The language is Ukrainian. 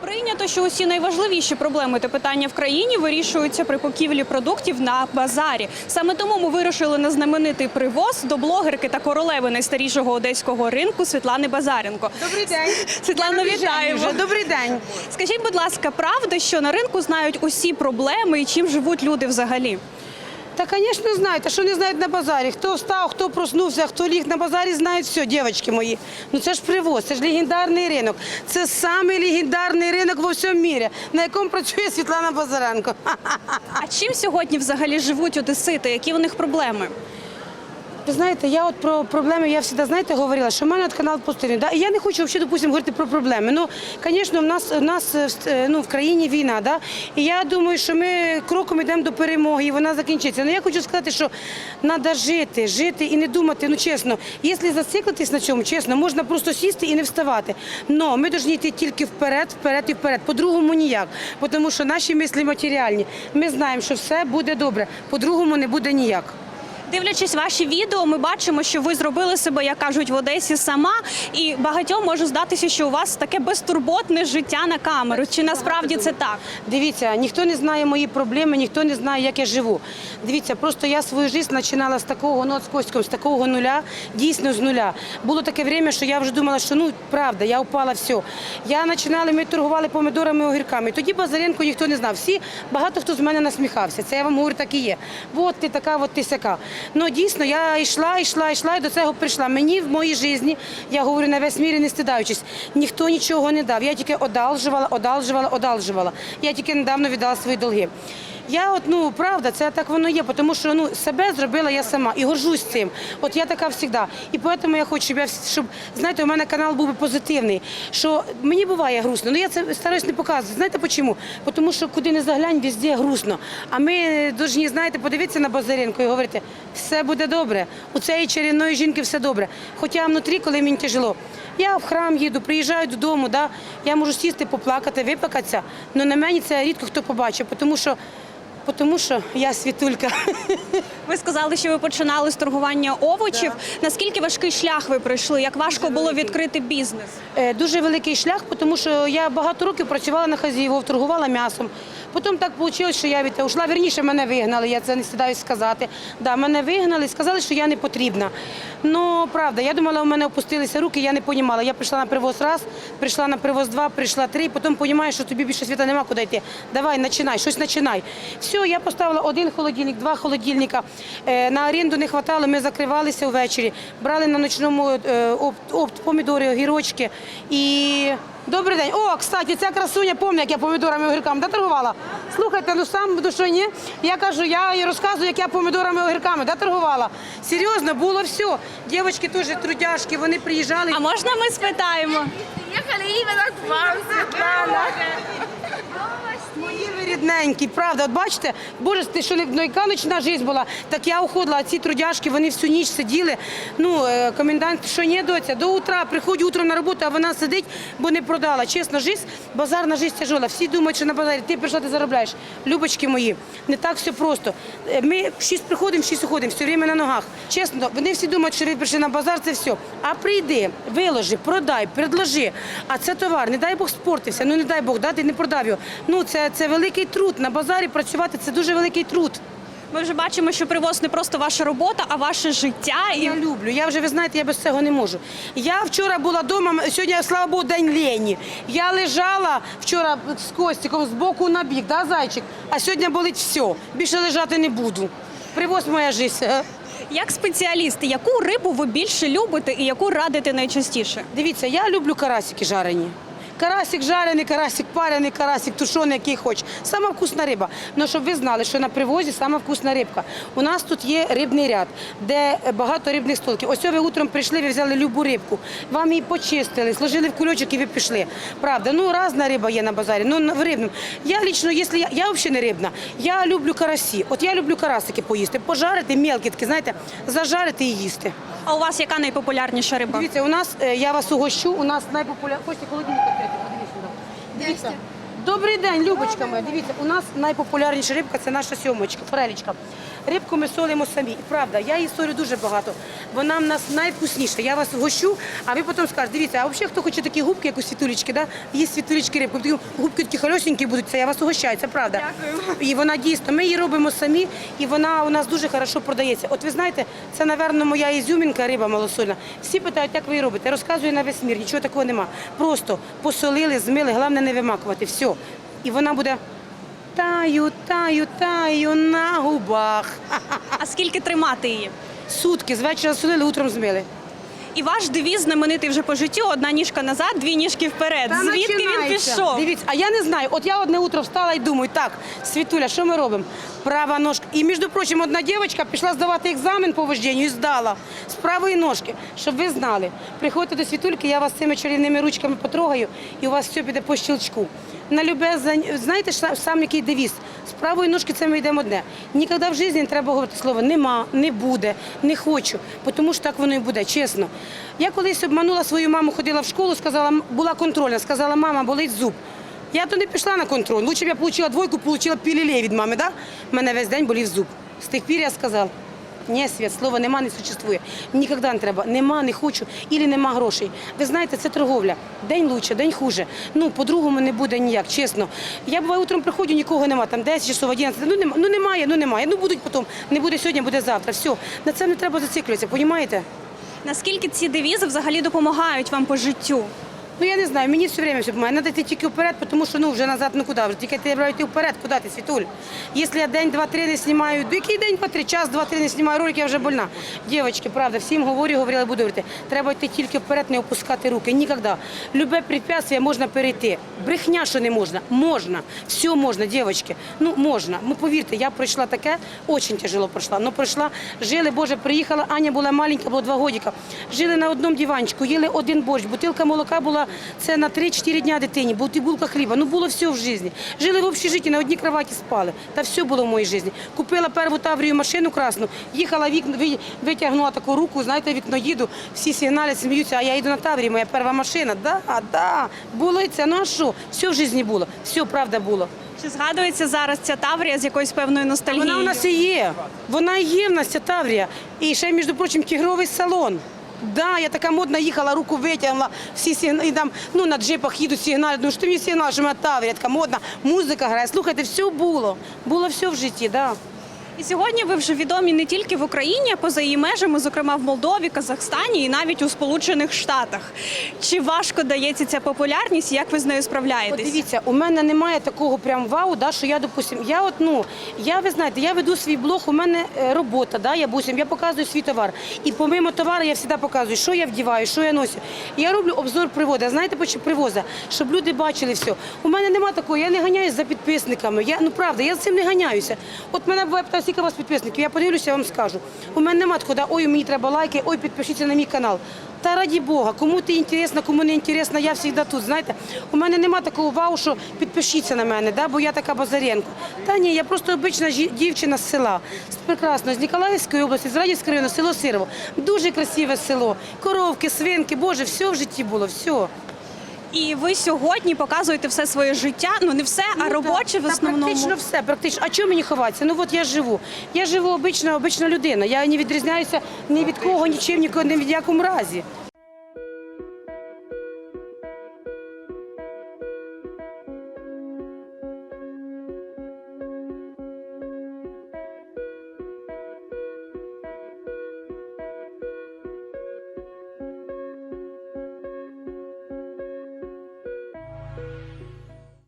Прийнято, що усі найважливіші проблеми та питання в країні вирішуються при купівлі продуктів на базарі. Саме тому ми вирушили на знаменитий привоз до блогерки та королеви найстарішого одеського ринку Світлани Базаренко. Добрий день. Світлано, вітаємо. Добрий день. Скажіть, будь ласка, правда, що на ринку знають усі проблеми і чим живуть люди взагалі? Та, звісно, знаєте, що не знають на базарі. Хто встав, хто проснувся, хто ліг на базарі, знають все, дівчатки мої. Ну це ж привоз, це ж легендарний ринок. Це самий легендарний ринок во всьому мірі, на якому працює Світлана Базаренко. А чим сьогодні взагалі живуть одесити? Які у них проблеми? Ви знаєте, я от про проблеми я завжди, знаєте, говорила, що в мене канал пустинний. Да? Я не хочу взагалі, допустим, говорити про проблеми. Ну, звісно, в нас, в нас е, е, ну, в країні війна, да? і я думаю, що ми кроком йдемо до перемоги, і вона закінчиться. Ну я хочу сказати, що треба жити, жити і не думати, ну чесно, якщо зациклитись на цьому, чесно, можна просто сісти і не вставати. Но ми повинні йти тільки вперед, вперед і вперед. По-другому ніяк. Тому що наші мислі матеріальні. Ми знаємо, що все буде добре, по-другому не буде ніяк. Дивлячись ваші відео, ми бачимо, що ви зробили себе, як кажуть, в Одесі сама, і багатьом може здатися, що у вас таке безтурботне життя на камеру. Чи насправді це так? Дивіться, ніхто не знає мої проблеми, ніхто не знає, як я живу. Дивіться, просто я свою життя починала з такого, ну, з Костьком, з такого нуля, дійсно з нуля. Було таке время, що я вже думала, що ну правда, я впала все. Я починала, ми торгували помідорами, огірками. Тоді Базаренко ніхто не знав. Всі багато хто з мене насміхався. Це я вам говорю, так і є. От ти така, от ти сяка. Ну дійсно, я йшла, йшла, йшла і до цього прийшла. Мені в моїй житті, я говорю на весь мірі, не стидаючись, ніхто нічого не дав. Я тільки одалжувала, одалжувала, одалжувала. Я тільки недавно віддала свої долги. Я от, ну, правда, це так воно є, тому що ну, себе зробила я сама і горжусь цим. От я така завжди. І тому я хочу, щоб, я, щоб знаєте, у мене канал був би позитивний, що мені буває грустно. Ну я це стараюсь не показувати. Знаєте чому? Тому що куди не заглянь, везде грустно. А ми повинні, знаєте, подивитися на Базаренко і говорити, все буде добре. У цієї чарівної жінки все добре. Хоча внутрі, коли мені тяжело. Я в храм їду, приїжджаю додому, да, я можу сісти, поплакати, виплакатися, але на мені це рідко хто побачив, тому що, тому що я світулька. Ви сказали, що ви починали з торгування овочів. Наскільки важкий шлях ви пройшли? Як важко було відкрити бізнес? Е, Дуже великий шлях, тому що я багато років працювала на хазіївов, торгувала м'ясом. Потім так вийшло, що я від ушла. Вірніше, мене вигнали, я це не стидаюсь сказати. Да, мене вигнали, сказали, що я не потрібна. Ну, правда, я думала, у мене опустилися руки, я не розуміла. Я прийшла на привоз раз, прийшла на привоз два, прийшла три, потім розумію, що тобі більше світа нема куди йти. Давай, починай, щось починай. Все, я поставила один холодильник, два холодильника. Е, На оренду не вистачало, ми закривалися ввечері, брали на ночному е, опт, опт помідори, огірочки. І добрий день. О, кстати, ця красуня, пам'ятаю, як я помідорами і огірками да, торгувала. Слухайте, ну сам до ні. Я кажу, я їй розказую, як я помідорами і огірками да, торгувала. Серйозно, було все. Дівчатки теж трудяшки, вони приїжджали. А можна ми спитаємо? Їхали іменно к вам, Світлана. Мої рідненькі, правда, от бачите, боже, ти що не ну, яка ночна життя була, так я уходила, а ці трудяшки, вони всю ніч сиділи. Ну, е, комендант, що ні, доця, до утра, приходь утром на роботу, а вона сидить, бо не продала. Чесно, життя, базарна життя тяжела. Всі думають, що на базарі ти прийшла, ти заробляєш. Любочки мої, не так все просто. Е, Ми шість приходимо, шість уходимо, все время на ногах. Чесно, вони всі думають, що ви прийшли на базар, це все. А прийди, виложи, продай, предложи. А це товар, не дай Бог спортився, ну не дай Бог, да, ти не продав його. Ну це, це великий труд. На базарі працювати це дуже великий труд. Ми вже бачимо, що привоз не просто ваша робота, а ваше життя. І Я люблю. Я вже ви знаєте, я без цього не можу. Я вчора була вдома, сьогодні, слава Богу, день лені. Я лежала вчора з Костіком з боку на бік, да, зайчик? А сьогодні болить все. Більше лежати не буду. Привоз моя життя. як спеціалісти, яку рибу ви більше любите і яку радите найчастіше? Дивіться, я люблю карасики жарені. Карасик жарений, карасик парений, карасик тушений, який хоч. Сама вкусна риба. Ну, щоб ви знали, що на привозі сама вкусна рибка. У нас тут є рибний ряд, де багато рибних столиків. Ось ви утром прийшли, ви взяли любу рибку, вам її почистили, сложили в кульочок і ви пішли. Правда, ну різна риба є на базарі, ну в рибному. Я лічно, якщо я, я взагалі не рибна, я люблю карасі. От я люблю карасики поїсти, пожарити, мелкі такі, знаєте, зажарити і їсти. А у вас яка найпопулярніша риба? Дивіться, у нас е, я вас угощу. У нас найпопулярніше. Хочете холодильник відкрити? Подивіться сюди. Дивіться. Добрий день, Любочка моя. Дивіться, у нас найпопулярніша рибка це наша сьомочка, форелічка. Рибку ми солимо самі. І правда, я її солю дуже багато. Вона в нас найвкусніша. Я вас гощу, а ви потім скажете, дивіться, а взагалі хто хоче такі губки, як у світулечки, да? є світулечки рибки, такі губки такі холосенькі будуть, це я вас угощаю, це правда. Дякую. І вона дійсно, ми її робимо самі, і вона у нас дуже хорошо продається. От ви знаєте, це, напевно, моя ізюмінка, риба малосольна. Всі питають, як ви її робите. Я розказую на весь мір, нічого такого нема. Просто посолили, змили, головне не вимакувати. Все. І вона буде таю, таю, таю на губах. А скільки тримати її? Сутки, з вечора солили, утром змили. І ваш девіз знаменитий вже по життю: одна ніжка назад, дві ніжки вперед. Та Звідки він починається. пішов? Дивіться, а я не знаю. От я одне утро встала і думаю, так, Світуля, що ми робимо? Права ножка. І, між прочим, одна дівчинка пішла здавати екзамен по вождінню і здала з правої ножки. Щоб ви знали, приходьте до Світульки, я вас цими чарівними ручками потрогаю, і у вас все піде по щелчку. На любе знаєте сам- який девіз? З правої ножки це ми йдемо одне. Ніколи в житті не треба говорити слово нема, не буде, не хочу, тому що так воно і буде, чесно. Я колись обманула свою маму, ходила в школу, сказала, була контрольна, сказала, мама, болить зуб. Я то не пішла на контроль. Лучше б я отримала двойку, отримала пілілей від мами, да? Мене весь день болів зуб. З тих пір я сказала, ні, світ, слова нема, не существує. Ніколи не треба. Нема, не хочу, ілі нема грошей. Ви знаєте, це торговля. День лучше, день хуже. Ну, по-другому не буде ніяк, чесно. Я буває утром приходжу, нікого нема, там 10 часов, 11. Ну, нема, ну немає, ну немає. Ну будуть потім. Не буде сьогодні, буде завтра. Все. На це не треба зациклюватися, розумієте? Наскільки ці девізи взагалі допомагають вам по життю? Ну я не знаю, мені все время все допомагає. Треба йти тільки вперед, тому що ну вже назад ну куди вже. Тільки треба йти вперед, куди ти, Світуль? Якщо я день, два-три не знімаю, ну, який день, два-три, час, два-три не знімаю ролик, я вже больна. Дівчатки, правда, всім говорю, говорила, буду говорити. Треба йти тільки вперед, не опускати руки. Ніколи. Любе препятствие можна перейти. Брехня, що не можна. Можна. Все можна, дівчатки. Ну, можна. Ну, повірте, я пройшла таке, дуже тяжело пройшла. Ну, пройшла, жили, Боже, приїхала, Аня була маленька, було два годика. Жили на одному диванчику, їли один борщ, бутилка молока була це на 3-4 дня дитині, булка хліба. Ну, було все в житті. Жили в общежитті, на одній кроваті спали. Та все було в моїй житті. Купила перву таврію машину красну, їхала вікно, витягнула таку руку, знаєте, вікно їду, всі сигналять, сміються, а я йду на таврії, моя перша машина. Да, да, було і це. Ну а що? Все в житті було, все правда було. Чи згадується зараз ця таврія з якоюсь певною ностальгією? Вона у нас і є. Вона і є в нас ця Таврія. І ще, між прочим, тігровий салон. Да, я така модна їхала, руку витягнула, всі і там, ну, на джипах їдуть сигнали. Ну, що мені сигнал, що Таврія, така модна, музика грає. Слухайте, все було. Було все в житті, да. І сьогодні ви вже відомі не тільки в Україні, а поза її межами, зокрема в Молдові, Казахстані і навіть у Сполучених Штатах. Чи важко дається ця популярність? Як ви з нею справляєтесь? дивіться, у мене немає такого прям вау, да, що я, допустим, я от, ну, я, ви знаєте, я веду свій блог, у мене е, робота, да, я, допустим, я показую свій товар. І помимо товару я завжди показую, що я вдіваю, що я ношу. Я роблю обзор приводу. Знаєте, привоза? Щоб люди бачили все. У мене немає такого, я не ганяюсь за підписниками. Я, ну правда, я з цим не ганяюся. От мене буває скільки у вас підписників, я подивлюся, вам скажу. У мене немає такого, ой, мені треба лайки, ой, підпишіться на мій канал. Та раді Бога, кому ти інтересно, кому не інтересно, я завжди тут. Знаєте, у мене нема такого вау, що підпишіться на мене, да, бо я така Базаренко. Та ні, я просто обична дівчина з села. Прекрасно, з Ніколаївської області, з Радівської району, село Сирово. Дуже красиве село. Коровки, свинки, Боже, все в житті було, все. І ви сьогодні показуєте все своє життя. Ну не все, а Ну, робоче в основному. Практично все, практично. А чому мені ховатися? Ну от я живу. Я живу обична, обична людина. Я не відрізняюся ні від кого, нічим, нікого, ні в якому разі.